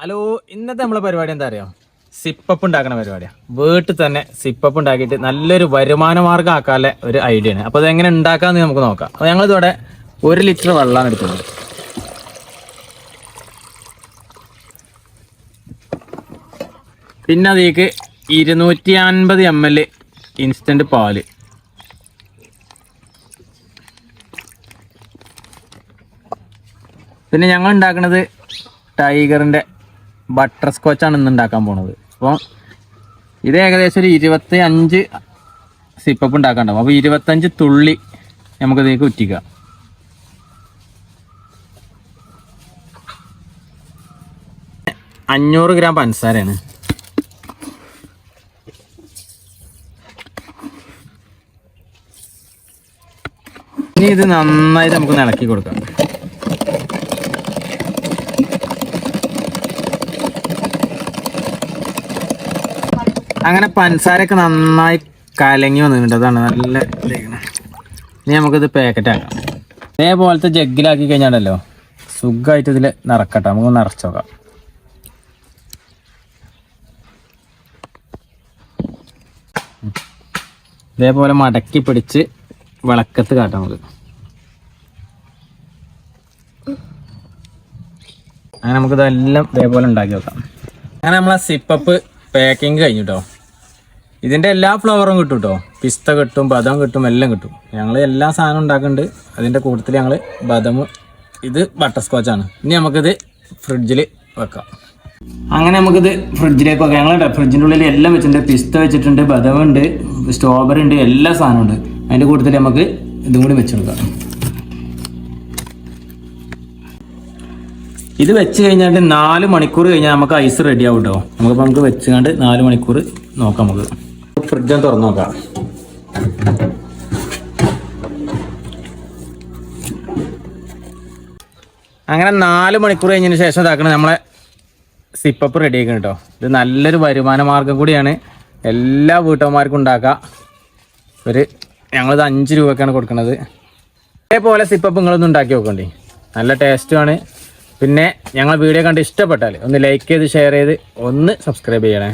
Hello ഇന്നത്തെ നമ്മളെ പരിപാടി എന്താ അറിയോ? സിപ്പപ്പ് ഉണ്ടാക്കുന്ന പരിപാടിയാണ് വീട്ടിൽ തന്നെ സിപ്പപ്പ് ഉണ്ടാക്കിയിട്ട് നല്ലൊരു വരുമാന മാർഗം ആക്കാനുള്ള ഒരു ഐഡിയ ആണ്. അപ്പോൾ അതെങ്ങനെ ഉണ്ടാക്കാമെന്ന് നമുക്ക് നോക്കാം. അപ്പോൾ ഞങ്ങളിതോടെ ഒരു ലിറ്റർ വെള്ളമാണ് എടുക്കുന്നത്. പിന്നെ അതിലേക്ക് ഇരുന്നൂറ്റി അൻപത് എം എൽ ഇൻസ്റ്റന്റ് പാൽ. പിന്നെ ഞങ്ങൾ ഉണ്ടാക്കുന്നത് ടൈഗറിന്റെ ബട്ടർ സ്കോച്ചാണ് ഇന്ന് ഉണ്ടാക്കാൻ പോണത്. അപ്പോൾ ഇത് ഏകദേശം ഒരു ഇരുപത്തി അഞ്ച് സിപ്പപ്പ് ഉണ്ടാക്കാണ്ടാവും അപ്പോൾ ഇരുപത്തഞ്ച് തുള്ളി നമുക്കതിലേക്ക് ഉറ്റിക്കാം അഞ്ഞൂറ് ഗ്രാം പഞ്ചസാരയാണ്. ഇനി ഇത് നന്നായിട്ട് നമുക്ക് ഇളക്കി കൊടുക്കാം. അങ്ങനെ പഞ്ചസാരയൊക്കെ നന്നായി കലങ്ങി വന്നിട്ടുണ്ട്. അതാണ് നല്ല. ഇനി നമുക്കിത് പാക്കറ്റ് ആക്കാം. ഇതേപോലത്തെ ജഗ്ഗിലാക്കി കഴിഞ്ഞാണല്ലോ സുഖമായിട്ട് ഇതിൽ നിറക്കട്ടെ. നമുക്ക് നിറച്ച് നോക്കാം. ഇതേപോലെ മടക്കി പിടിച്ച് വിളക്കത്ത് കാട്ടാം നമുക്ക്. അങ്ങനെ നമുക്കിതെല്ലാം ഇതേപോലെ ഉണ്ടാക്കി വെക്കാം. അങ്ങനെ നമ്മളെ സിപ്പപ്പ് പാക്കിങ് കഴിഞ്ഞു കേട്ടോ ഇതിന്റെ എല്ലാ ഫ്ലവറും കിട്ടും കേട്ടോ പിസ്ത കിട്ടും ബദം കിട്ടും എല്ലാം കിട്ടും. ഞങ്ങൾ എല്ലാ സാധനവും ഉണ്ടാക്കുന്നുണ്ട് അതിന്റെ കൂട്ടത്തിൽ ഞങ്ങൾ ബദം ഇത് ബട്ടർ സ്കോച്ചാണ് ഇനി നമുക്കിത് ഫ്രിഡ്ജിൽ വെക്കാം. അങ്ങനെ നമുക്കിത് ഫ്രിഡ്ജിലേക്ക് വെക്കാം. ഞങ്ങളുടെ ഫ്രിഡ്ജിന്റെ ഉള്ളിൽ എല്ലാം വെച്ചിട്ടുണ്ട്. പിസ്ത വെച്ചിട്ടുണ്ട് ബദം ഉണ്ട് സ്ട്രോബെറി ഉണ്ട് എല്ലാ സാധനവും ഉണ്ട്. അതിന്റെ കൂട്ടത്തിൽ നമുക്ക് ഇതും കൂടി വെച്ചെടുക്കാം ഇത് വെച്ച് കഴിഞ്ഞാൽ നാല് മണിക്കൂർ കഴിഞ്ഞാൽ നമുക്ക് ഐസ് റെഡി ആവും കേട്ടോ നമുക്കിപ്പോൾ നമുക്ക് വെച്ചുകൊണ്ട് നാല് മണിക്കൂർ നോക്കാം നമുക്ക്. ഫ്രിഡ്ജ് ഒന്ന് തുറന്നു നോക്കാം. അങ്ങനെ നാല് മണിക്കൂർ കഴിഞ്ഞതിന് ശേഷം ഇതാക്കണം നമ്മളെ സിപ്പപ്പ് റെഡി ആക്കണം കേട്ടോ. ഇത് നല്ലൊരു വരുമാന മാർഗം കൂടിയാണ്. എല്ലാ വീട്ടമ്മമാർക്കും ഉണ്ടാക്കുക ഒരു ഞങ്ങളിത് അഞ്ച് രൂപക്കാണ് കൊടുക്കുന്നത് അതേപോലെ സിപ്പപ്പ് നിങ്ങളൊന്ന് ഉണ്ടാക്കി നോക്കണ്ടേ. നല്ല ടേസ്റ്റുമാണ് പിന്നെ ഞങ്ങൾ വീഡിയോ കണ്ട് ഇഷ്ടപ്പെട്ടാൽ ഒന്ന് ലൈക്ക് ചെയ്ത് ഷെയർ ചെയ്ത് ഒന്ന് സബ്സ്ക്രൈബ് ചെയ്യണേ.